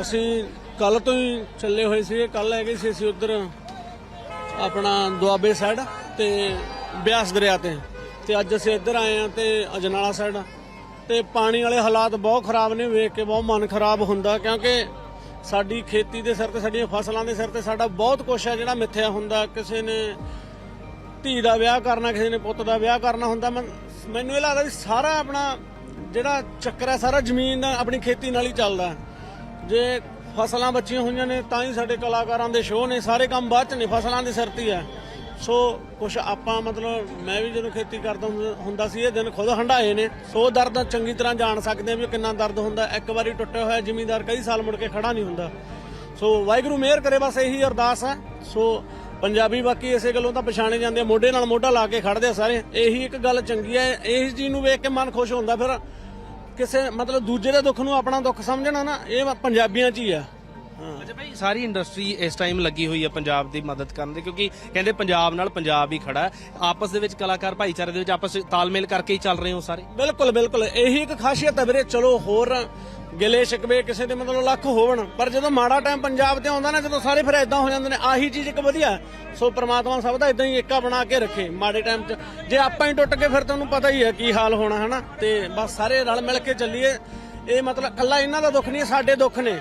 ਅਸੀਂ ਕੱਲ ਤੋਂ ਹੀ ਚੱਲੇ ਹੋਏ ਸੀ ਕੱਲ ਹੈਗੇ ਸੀ ਅਸੀਂ ਉਧਰ ਆਪਣਾ ਦੁਆਬੇ ਸਾਈਡ ਤੇ ਬਿਆਸ ਦਰਿਆ ਤੇ। ਤੇ ਅੱਜ ਅਸੀਂ ਇੱਧਰ ਆਏ ਆ ਤੇ ਅਜਨਾਲਾ ਸਾਈਡ ਤੇ ਪਾਣੀ ਵਾਲੇ ਹਾਲਾਤ ਬਹੁਤ ਖਰਾਬ ਨੇ, ਵੇਖ ਕੇ ਬਹੁਤ ਮਨ ਖਰਾਬ ਹੁੰਦਾ, ਕਿਉਂਕਿ ਸਾਡੀ ਖੇਤੀ ਦੇ ਸਿਰ ਤੇ, ਸਾਡੀਆਂ ਫਸਲਾਂ ਦੇ ਸਿਰ ਤੇ ਸਾਡਾ ਬਹੁਤ ਕੁਛ ਹੈ ਜਿਹੜਾ ਮਿੱਥਿਆ ਹੁੰਦਾ। ਕਿਸੇ ਨੇ ਧੀ ਦਾ ਵਿਆਹ ਕਰਨਾ, ਕਿਸੇ ਨੇ ਪੁੱਤ ਦਾ ਵਿਆਹ ਕਰਨਾ ਹੁੰਦਾ। ਮਨ- ਮੈਨੂੰ ਇਹ ਲੱਗਦਾ ਵੀ ਸਾਰਾ ਆਪਣਾ ਜਿਹੜਾ ਚੱਕਰ ਹੈ, ਸਾਰਾ ਜ਼ਮੀਨ ਦਾ ਆਪਣੀ ਖੇਤੀ ਨਾਲ ਹੀ ਚੱਲਦਾ। ਜੇ ਫਸਲਾਂ ਬਚੀਆਂ ਹੋਈਆਂ ਨੇ, ਤਾਂ ਹੀ ਸਾਡੇ ਕਲਾਕਾਰਾਂ ਦੇ ਸ਼ੋਅ ਨੇ। ਸਾਰੇ ਕੰਮ ਬਾਅਦ ਚ ਨੇ, ਫਸਲਾਂ ਦੇ ਸਿਰ ਤੇ ਆ ਸੋ, ਕੁਛ ਆਪਾਂ ਮਤਲਬ, ਮੈਂ ਵੀ ਜਦੋਂ ਖੇਤੀ ਕਰਦਾ ਹੁੰਦਾ- ਹੁੰਦਾ ਸੀ, ਇਹ ਦਿਨ ਖੁਦ ਹੰਡਾਏ ਨੇ। ਸੋ, ਦਰਦ ਚੰਗੀ ਤਰ੍ਹਾਂ ਜਾਣ ਸਕਦੇ ਆ ਵੀ ਕਿੰਨਾ ਦਰਦ ਹੁੰਦਾ। ਇੱਕ ਵਾਰੀ ਟੁੱਟਿਆ ਹੋਇਆ ਜ਼ਿਮੀਂਦਾਰ ਕਈ ਸਾਲ ਮੁੜ ਕੇ ਖੜਾ ਨਹੀਂ ਹੁੰਦਾ। ਸੋ, ਵਾਹਿਗੁਰੂ ਮਿਹਰ ਕਰੇ, ਬਸ ਇਹੀ ਅਰਦਾਸ ਹੈ। ਸੋ, ਪੰਜਾਬੀ ਬਾਕੀ ਇਸੇ ਗੱਲੋਂ ਤਾਂ ਪਛਾਣੇ ਜਾਂਦੇ ਆ। ਮੋਢੇ ਨਾਲ ਮੋਢਾ ਲਾ ਕੇ ਖੜਦੇ ਆ ਸਾਰੇ। ਇਹੀ ਇੱਕ ਗੱਲ ਚੰਗੀ ਹੈ। ਇਸ ਚੀਜ਼ ਨੂੰ ਵੇਖ ਕੇ ਮਨ ਖੁਸ਼ ਹੁੰਦਾ, ਫਿਰ ਕਿਸੇ ਮਤਲਬ ਦੂਜੇ ਦੇ ਦੁੱਖ ਨੂੰ ਆਪਣਾ ਦੁੱਖ ਸਮਝਣਾ ਨਾ ਇਹ ਪੰਜਾਬੀਆਂ 'ਚ ਹੀ ਆ। ਹਾਂ। ਅੱਛਾ ਭਾਈ ਸਾਰੀ ਇੰਡਸਟਰੀ ਇਸ ਟਾਈਮ ਲੱਗੀ ਹੋਈ ਹੈ ਪੰਜਾਬ ਦੀ ਮਦਦ ਕਰਨ ਦੇ ਕਿਉਂਕਿ ਕਹਿੰਦੇ ਪੰਜਾਬ ਨਾਲ ਪੰਜਾਬ ਹੀ ਖੜਾ ਹੈ। ਆਪਸ ਦੇ ਵਿੱਚ ਕਲਾਕਾਰ ਭਾਈਚਾਰੇ ਦੇ ਵਿੱਚ ਆਪਸ ਤਾਲਮੇਲ ਕਰਕੇ ਹੀ ਚੱਲ ਰਹੇ ਹੋ ਸਾਰੇ? ਬਿਲਕੁਲ ਬਿਲਕੁਲ। ਇਹੀ ਇੱਕ ਖਾਸੀਅਤ ਹੈ ਵੀਰੇ ਚਲੋ ਹੋਰ ਗਿਲੇ ਸ਼ਿਕਵੇ ਕਿਸੇ ਦੇ ਮਤਲਬ ਲੱਖ ਹੋਵਣ, ਪਰ ਜਦੋਂ ਮਾੜਾ ਟਾਈਮ ਪੰਜਾਬ ਤੇ ਆਉਂਦਾ ਨਾ, ਜਦੋਂ ਸਾਰੇ ਫਿਰ ਇਦਾਂ ਹੋ ਜਾਂਦੇ ਨੇ, ਆਹੀ ਚੀਜ਼ ਇੱਕ ਵਧੀਆ ਸੋ ਪ੍ਰਮਾਤਮਾ ਸਭ ਦਾ ਇਦਾਂ ਹੀ ਏਕਾ ਬਣਾ ਕੇ ਰੱਖੇ ਮਾੜੇ ਟਾਈਮ 'ਚ। ਜੇ ਆਪਾਂ ਹੀ ਟੁੱਟ ਕੇ ਫਿਰ ਤੁਹਾਨੂੰ ਪਤਾ ਹੀ ਹੈ ਕੀ ਹਾਲ ਹੋਣਾ, ਹਨਾ? ਤੇ ਬਸ ਸਾਰੇ ਰਲ ਮਿਲ ਕੇ ਚੱਲੀਏ। ਇਹ ਮਤਲਬ ਕੱਲਾ ਇਹਨਾਂ ਦਾ ਦੁੱਖ ਨਹੀਂ ਸਾਡੇ ਦੁੱਖ ਨੇ।